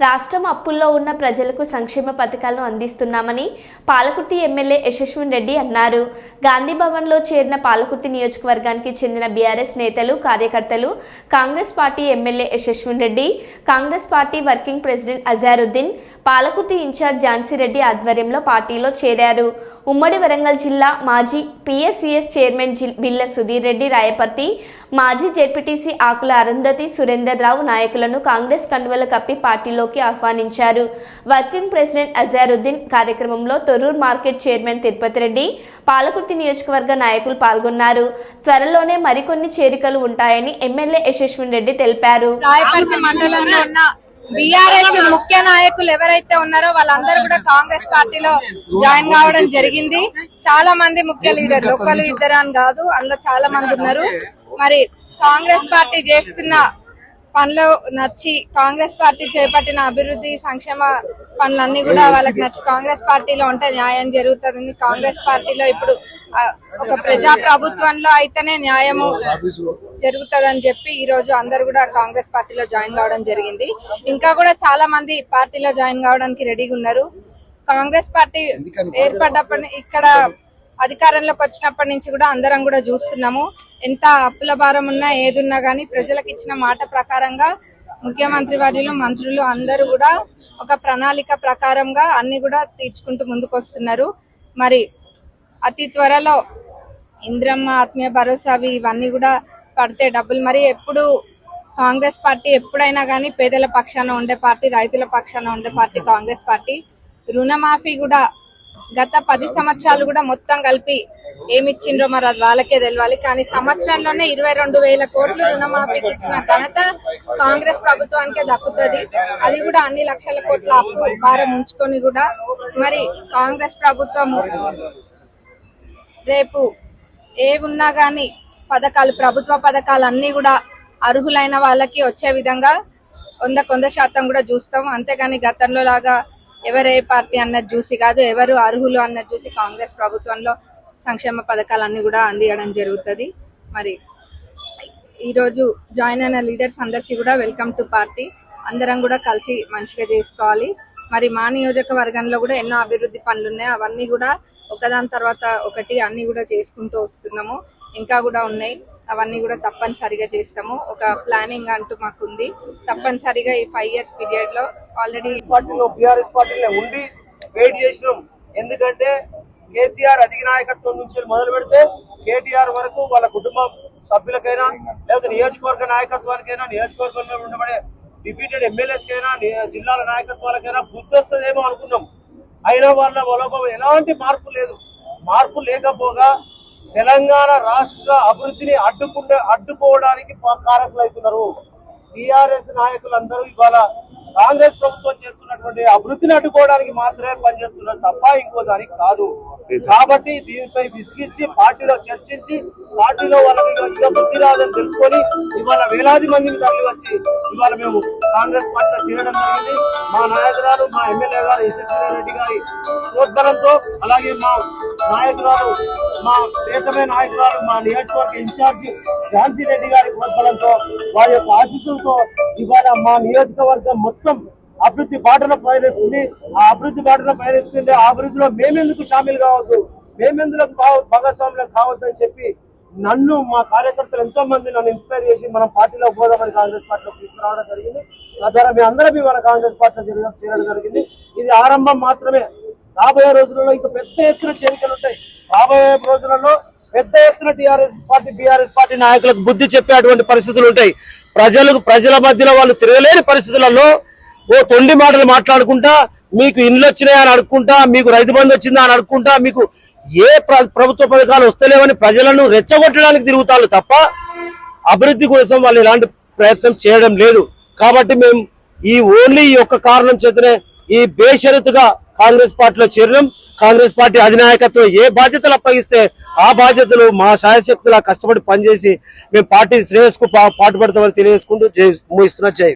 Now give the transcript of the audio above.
రాష్ట్రం అప్పుల్లో ఉన్న ప్రజలకు సంక్షేమ పథకాలను అందిస్తున్నామని పాలకుర్తి ఎమ్మెల్యే యశస్విన్ రెడ్డి అన్నారు. గాంధీ భవన్లో చేరిన పాలకుర్తి నియోజకవర్గానికి చెందిన బీఆర్ఎస్ నేతలు కార్యకర్తలు Congress party MLA Yashaswini Reddy Congress party working president Azharuddin Palakurthi incharge Jhansi Reddy ఆధ్వర్యంలో పార్టీలో చేరారు. ఉమ్మడి వరంగల్ జిల్లా మాజీ పిఎస్సిఎస్ చైర్మన్ జిల్- బిల్ల సుధీర్ రెడ్డి రాయపర్తి మాజీ జెడ్పీటీసీ ఆకుల అరుంధతి సురేందర్ రావు నాయకులను కాంగ్రెస్ కండువలు కప్పి పార్టీలో పార్టీలోకి ఆహ్వానించారు. వర్కింగ్ ప్రెసిడెంట్ అజారుద్దీన్ కార్యక్రమంలో తొర్రూర్ మార్కెట్ చైర్మన్ తిరుపతి రెడ్డి పాలకుర్తి నియోజకవర్గ నాయకులు పాల్గొన్నారు. త్వరలోనే మరికొన్ని చేరికలు ఉంటాయని ఎమ్మెల్యే యశస్విన్ రెడ్డి తెలిపారు. మండలంలో ఉన్న బీఆర్ఎస్ ముఖ్య నాయకులు ఎవరైతే ఉన్నారో వాళ్ళందరూ కూడా కాంగ్రెస్ పార్టీలో జాయిన్ కావడం జరిగింది. చాలా మంది ముఖ్య లీడర్లు ఒకరు ఇద్దరు అని కాదు అందులో చాలా మంది ఉన్నారు. మరి కాంగ్రెస్ పార్టీ చేస్తున్న పనులు నచ్చి కాంగ్రెస్ పార్టీ చేపట్టిన అభివృద్ధి సంక్షేమ పనులన్నీ కూడా వాళ్ళకి నచ్చి కాంగ్రెస్ పార్టీలో ఉంటే న్యాయం జరుగుతుంది. కాంగ్రెస్ పార్టీలో ఇప్పుడు ఒక ప్రజా ప్రభుత్వంలో అయితేనే న్యాయము జరుగుతుందని చెప్పి ఈ రోజు అందరు కూడా కాంగ్రెస్ పార్టీలో జాయిన్ కావడం జరిగింది. ఇంకా కూడా చాలా మంది పార్టీలో జాయిన్ కావడానికి రెడీగా ఉన్నారు. కాంగ్రెస్ పార్టీ ఏర్పడ్డప్పటి ఇక్కడ అధికారంలోకి వచ్చినప్పటి నుంచి కూడా అందరం కూడా చూస్తున్నాము. ఎంత అప్పుల భారం ఉన్నా ఏదున్నా కానీ ప్రజలకు ఇచ్చిన మాట ప్రకారంగా ముఖ్యమంత్రి వర్యులు మంత్రులు అందరూ కూడా ఒక ప్రణాళిక ప్రకారంగా అన్ని కూడా తీర్చుకుంటూ ముందుకు వస్తున్నారు మరి అతి త్వరలో ఇంద్రమ్మ ఆత్మీయ భరోసా అవి ఇవన్నీ కూడా పడితే డబ్బులు మరి ఎప్పుడు కాంగ్రెస్ పార్టీ ఎప్పుడైనా కానీ పేదల పక్షాన ఉండే పార్టీ రైతుల పక్షాన ఉండే పార్టీ కాంగ్రెస్ పార్టీ రుణమాఫీ కూడా గత పది సంవత్సరాలు కూడా మొత్తం కలిపి ఏమి ఇచ్చిండ్రో మరి అది వాళ్ళకే తెలియాలి కానీ సంవత్సరంలోనే ఇరవై రెండు వేల కోట్లు రుణమాఫీకి ఇచ్చిన ఘనత కాంగ్రెస్ ప్రభుత్వానికే దక్కుతుంది. అది కూడా అన్ని లక్షల కోట్ల అప్పు భారం ఉంచుకొని కూడా మరి కాంగ్రెస్ ప్రభుత్వము రేపు ఏ ఉన్నా పథకాలు ప్రభుత్వ పథకాలు అన్ని కూడా అర్హులైన వాళ్ళకి వచ్చే విధంగా వంద కొంద శాతం కూడా చూస్తాం. అంతేగాని గతంలో లాగా ఎవరు ఏ పార్టీ అన్నది చూసి కాదు ఎవరు అర్హులు అన్నది చూసి కాంగ్రెస్ ప్రభుత్వంలో సంక్షేమ పథకాలన్నీ కూడా అందియడం జరుగుతుంది. మరి ఈరోజు జాయిన్ అయిన లీడర్స్ అందరికీ కూడా వెల్కమ్ టు పార్టీ. అందరం కూడా కలిసి మంచిగా చేసుకోవాలి. మరి మా నియోజకవర్గంలో కూడా ఎన్నో అభివృద్ధి పనులు ఉన్నాయి. అవన్నీ కూడా ఒకదాని తర్వాత ఒకటి అన్ని కూడా చేసుకుంటూ వస్తున్నాము. ఇంకా కూడా ఉన్నాయి. అవన్నీ కూడా తప్పనిసరిగా చేస్తాము. ఒక ప్లానింగ్ అంటూ మాకుంది. తప్పనిసరిగా ఈ ఫైవ్ ఇయర్స్ పీరియడ్లో ఆల్రెడీ పార్టీలో బీఆర్ఎస్ పార్టీలో ఉండి వెయిట్ చేసినాం. ఎందుకంటే కేసీఆర్ అధినాయకత్వం నుంచి మొదలు పెడితే కేటీఆర్ వరకు వాళ్ళ కుటుంబ సభ్యులకైనా లేకపోతే నియోజకవర్గ నాయకత్వానికైనా నియోజకవర్గంలో ఉండబడే డిప్యూటెడ్ ఎమ్మెల్యేస్కైనా జిల్లాల నాయకత్వాలకైనా బుద్ధి వస్తుందేమో అనుకున్నాం. అయినా వాళ్ళ ఎలాంటి మార్పు లేదు. మార్పు లేకపోగా తెలంగాణ రాష్ట్ర అభివృద్ధిని అడ్డుకుంటే అడ్డుకోవడానికి పా- కారకులవుతున్నారు టిఆర్ఎస్ నాయకులందరూ ఇవాళ కాంగ్రెస్ ప్రభుత్వం చేస్తున్నటువంటి అభివృద్ధిని అడ్డుకోవడానికి మాత్రమే పనిచేస్తున్నారు తప్ప ఇంకో దానికి కాదు. కాబట్టి దీనిపై విసిగించి పార్టీలో చర్చించి పార్టీలో వాళ్ళకి ఇక- బుద్ధి రాదని తెలుసుకొని ఇవాళ వేలాది మందిని తరలి వచ్చి ఇవాళ మేము కాంగ్రెస్ పార్టీలో చేరడం జరిగింది. మా నాయకురాలు మా ఎమ్మెల్యే గారు యశస్వి రెడ్డి గారి ప్రోద్బలంతో అలాగే మా నాయకురాలు మా ప్రియతమైన నాయకురాలు మా నియోజకవర్గ ఇన్ఛార్జి ఝాన్సీ రెడ్డి గారి ప్రోద్బలంతో వారి యొక్క ఆశీస్సులతో ఇవాళ మా నియోజకవర్గం మొత్తం అభివృద్ధి బాటలో పయనిస్తుంది ఆ అభివృద్ధి బాటలో పయనిస్తుంది ఆ అభివృద్ధిలో మేమెందుకు షామిల్ కావద్దు? మేమెందుకు కావ- భాగస్వాములకు కావద్దని చెప్పి నన్ను మా కార్యకర్తలు ఎంతో మంది నన్ను ఇన్స్పైర్ చేసి మనం పార్టీలో పోదామని కాంగ్రెస్ పార్టీలో తీసుకురావడం జరిగింది. తద్వారా మీ అందరం ఇవాళ కాంగ్రెస్ పార్టీలో చేరడం చేరడం జరిగింది. ఇది ఆరంభం మాత్రమే. రాబోయే రోజులలో ఇంకా పెద్ద ఎత్తున చేరికలు ఉంటాయి. రాబోయే రోజులలో పెద్ద ఎత్తున టిఆర్ఎస్ పార్టీ బీఆర్ఎస్ పార్టీ నాయకులకు బుద్ధి చెప్పేటువంటి పరిస్థితులు ఉంటాయి. ప్రజలకు ప్రజల మధ్యలో వాళ్ళు తిరగలేని పరిస్థితులలో ఓ తొండి మాటలు మాట్లాడుకుంటా మీకు ఇండ్లు వచ్చినాయి అని అడుక్కుంటా మీకు రైతు బంధు వచ్చిందా అని అడుక్కుంటా మీకు ఏ ప్రభుత్వ పథకాలు వస్తలేవని ప్రజలను రెచ్చగొట్టడానికి తిరుగుతారు తప్ప అభివృద్ధి కోసం వాళ్ళు ఇలాంటి ప్రయత్నం చేయడం లేదు. కాబట్టి మేము ఈ ఓన్లీ ఈ యొక్క కారణం చేతనే ఈ బేషరతుగా కాంగ్రెస్ పార్టీలో చేరడం కాంగ్రెస్ పార్టీ అధినాయకత్వం ఏ బాధ్యతలు అప్పగిస్తే ఆ బాధ్యతలు మా శాయశక్తులా కష్టపడి పనిచేసి మేము పార్టీ శ్రేయస్కు పా- పాటుపడతామని తెలియజేసుకుంటూ జై- ముగిస్తున్నా జై